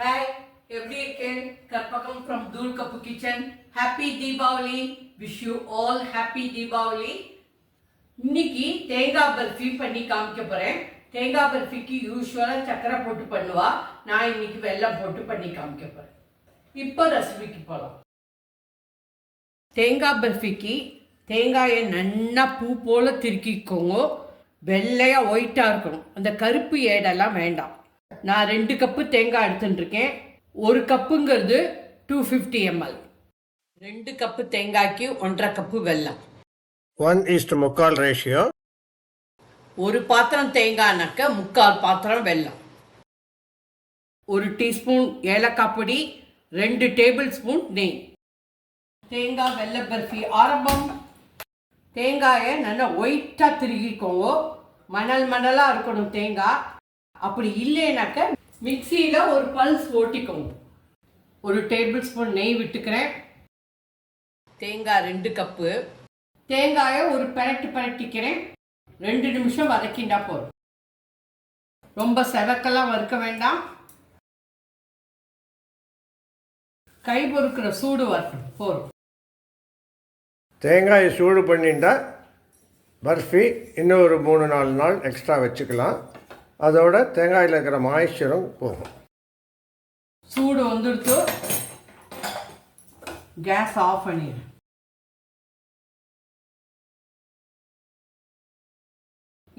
Hi எப்படி இருக்கேன்? Karpagam from தூள் cup kitchen happy Deepavali wish you all happy Deepavali இன்னைக்கு தேங்காய் பர்ஃபி பண்ணி காமிக்க போறேன். தேங்காய் பர்ஃபிக்கு யூஸ்வலாக சக்கரை போட்டு பண்ணுவா. நான் இன்னைக்கு வெள்ளம் போட்டு பண்ணி காமிக்க போறேன். இப்போ ரெசிபிக்கு போகலாம் தேங்காய் பர்ஃபிக்கு தேங்காயை நன்னா பூ போல திருக்கிக்கோங்க. வெள்ளையாக ஒயிட்டாக இருக்கணும். அந்த கருப்பு ஏடெல்லாம் வேண்டாம். நான் ரெண்டு கப்பு தேங்காய் எடுத்துட்டு இருக்கேன் ஒரு கப்புங்கிறது டூ ஃபிஃப்டி எம்எல் ரெண்டு கப்பு தேங்காய்க்கு ஒன்றரை கப்பு வெல்லம். ஒன் ஈஸ்ட் முக்கால் ரேஷியோ ஒரு பாத்திரம் தேங்காய்னாக்க முக்கால் பாத்திரம் வெல்லம். ஒரு டீஸ்பூன் ஏலக்காய் பொடி ரெண்டு டேபிள் ஸ்பூன் நெய். தேங்காய் வெள்ளை பர்ஃபி ஆரம்பம். தேங்காயை நல்லா ஒயிட்டாக திருகிக்கோங்க. மணல் மணலாக இருக்கணும் தேங்காய். அப்படி இல்லைனாக்க மிக்சியில் ஒரு பல்ஸ் ஓட்டிக்கோங்க. ஒரு டேபிள் ஸ்பூன் நெய் விட்டுக்கிறேன். தேங்காய் ரெண்டு கப்பு. தேங்காயை ஒரு பரட்டு பரட்டிக்கிறேன். ரெண்டு நிமிஷம் வதக்கிண்டா போதும். ரொம்ப செவக்கெல்லாம் வறுக்க வேண்டாம். கை பொறுக்கிற சூடு வரட்டும். போதும். தேங்காயை சூடு பண்ணிட்டா பர்ஃபி இன்னும் ஒரு மூணு நாலு நாள் எக்ஸ்ட்ரா வச்சுக்கலாம். அதோட தேங்காயில் இருக்கிற மாய்ஸ்சரும் போகும். சூடு வந்துடுத்து கேஸ் ஆஃப் பண்ணிடு.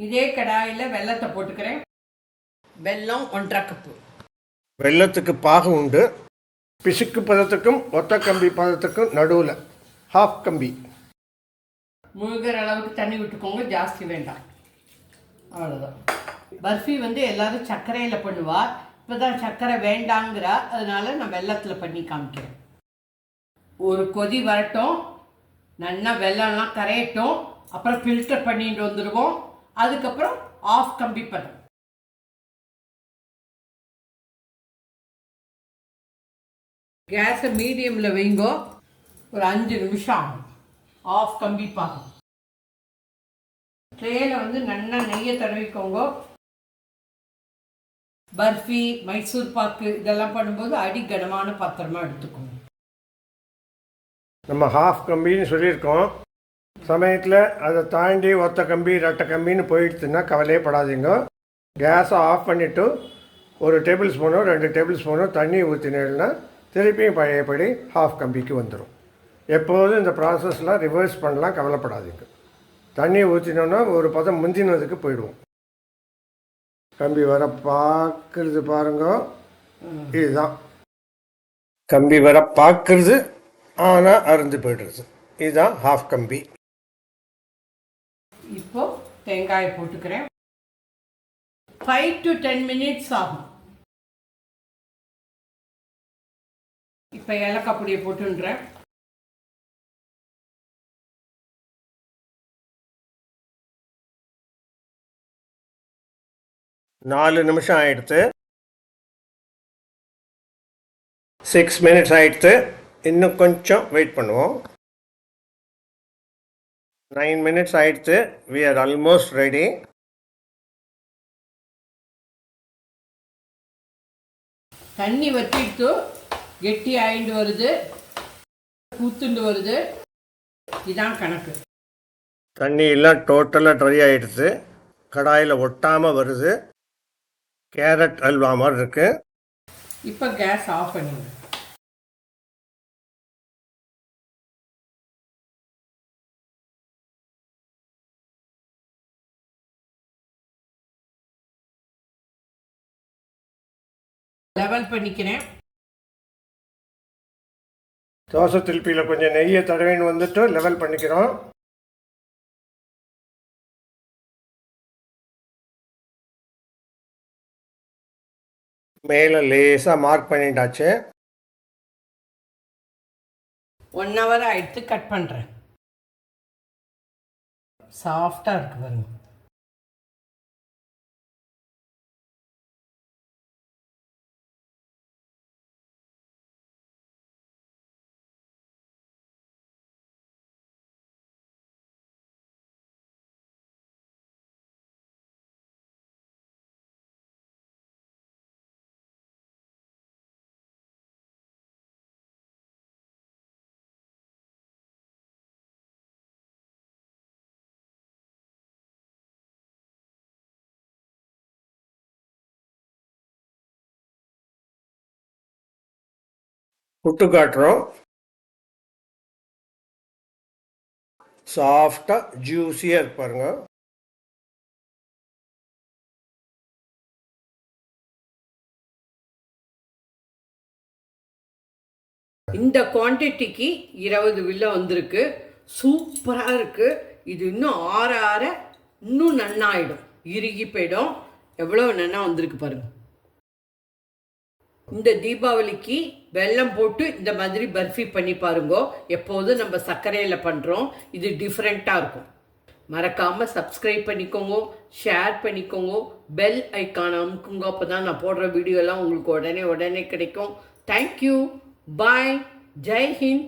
இதே கடாயில் வெல்லத்தை போட்டுக்கிறேன். வெல்லம் ஒன்றரை கப்பு வெள்ளத்துக்கு பாகு உண்டு. பிசுக்கு பதத்துக்கும் ஒத்த கம்பி பதத்துக்கும் நடுவில் ஹாஃப் கம்பி. முழுகிற அளவுக்கு தண்ணி விட்டுக்கோங்க ஜாஸ்தி வேண்டாம். அவ்வளோதான் பர்ஃபி வந்து எல்லாரும் சர்க்கரையில் பண்ணுவா. இப்போ தான் சர்க்கரை வேண்டாங்கிறா அதனால நான் வெள்ளத்தில் பண்ணி காமிக்கிறேன். ஒரு கொதி வரட்டும். நல்லா வெள்ளம்லாம் கரையட்டும். அப்புறம் ஃபில்டர் பண்ணிட்டு வந்துடுவோம் அதுக்கப்புறம் ஆஃப் கம்பி பண்ணுவோம் கேஸை மீடியமில் வைங்கோ. ஒரு அஞ்சு நிமிஷம் ஆகும். ஆஃப் கம்பி பாகும் ட்ரேயில் வந்து நல்லா நெய்யை தடவிக்கோங்க. பர்ஃபி மைசூர் பாக்கு இதெல்லாம் பண்ணும்போது அடி கனமான பாத்திரமா எடுத்துக்கோங்க. நம்ம ஹாஃப் கம்பின்னு சொல்லியிருக்கோம். சமயத்தில் அதை தாண்டி ஒத்த கம்பி ரெட்டை கம்பின்னு போயிடுச்சுன்னா கவலையே படாதீங்க. கேஸை ஆஃப் பண்ணிவிட்டு ஒரு டேபிள் ஸ்பூனோ ரெண்டு டேபிள் ஸ்பூனோ தண்ணி ஊற்றினேன்னா திருப்பியும் பழையபடி ஹாஃப் கம்பிக்கு வந்துடும் எப்போதும் இந்த ப்ராசஸ்லாம் ரிவர்ஸ் பண்ணலாம் கவலைப்படாதீங்க. தண்ணி ஊற்றினோன்னா ஒரு பதம் முந்தினதுக்கு போயிடுவோம். கம்பி வர பார்க்கறது பாருங்க. இதுதான். கம்பி வர பார்க்கறது ஆனால் அருந்து போய்டுறது. இதுதான் ஹாஃப் கம்பி. இப்போ தேங்காயை போட்டுக்கிறேன். ஃபைவ் டு டென் மினிட்ஸ் ஆகும். இப்போ ஏலக்காய் பொடியை போட்டுன்றேன். நாலு நிமிஷம் ஆயிடுத்து. சிக்ஸ் மினிட்ஸ் ஆயிடுத்து. இன்னும் கொஞ்சம் வெயிட் பண்ணுவோம். நைன் மினிட்ஸ் ஆயிடுத்து. வி ஆர் ஆல்மோஸ்ட் ரெடி தண்ணி வற்றிட்டு கெட்டி ஆயிண்டு வருது. கூத்துண்டு வருது. இதான் கணக்கு. தண்ணி எல்லாம் டோட்டலாக ட்ரை ஆயிடுச்சு கடாயில் ஒட்டாமல் வருது. கேரட் அல்வா மாதிரி இருக்கு. இப்போ கேஸ் ஆஃப் பண்ணிடுங்க. லெவல் பண்ணிக்கிறேன். தோசை திருப்பியில் கொஞ்சம் நெய்யை தடவின்னு வந்துட்டு லெவல் பண்ணிக்கிறோம். மேலே லேசாக மார்க் பண்ணிட்டாச்சு. ஒன் ஹவர் ஆயிடுத்து கட் பண்ணுறேன் சாஃப்டாக இருக்கு பாருங்க. புட்டு காட்டுறோம் சாஃப்டாக ஜூஸியாக இருப்பாருங்க இந்த குவான்டிட்டிக்கு இருபது வில்ல வந்திருக்கு. சூப்பராக இருக்கு. இது இன்னும் ஆற ஆற இன்னும் நன்னாயிடும். இறுகி போயிடும். எவ்வளோ நன்னா வந்திருக்கு பாருங்கள் இந்த தீபாவளிக்கு வெல்லம் போட்டு இந்த மாதிரி பர்ஃபி பண்ணி பாருங்க. எப்போதும் நம்ம சர்க்கரையில் பண்ணுறோம் இது டிஃப்ரெண்ட்டாக இருக்கும். மறக்காமல் சப்ஸ்கிரைப் பண்ணிக்கோங்க. ஷேர் பண்ணிக்கோங்க. பெல் ஐக்கான் அமுக்குங்க. அப்போ தான் நான் போடுற வீடியோலாம் உங்களுக்கு உடனே உடனே கிடைக்கும். Thank you bye Jai Hind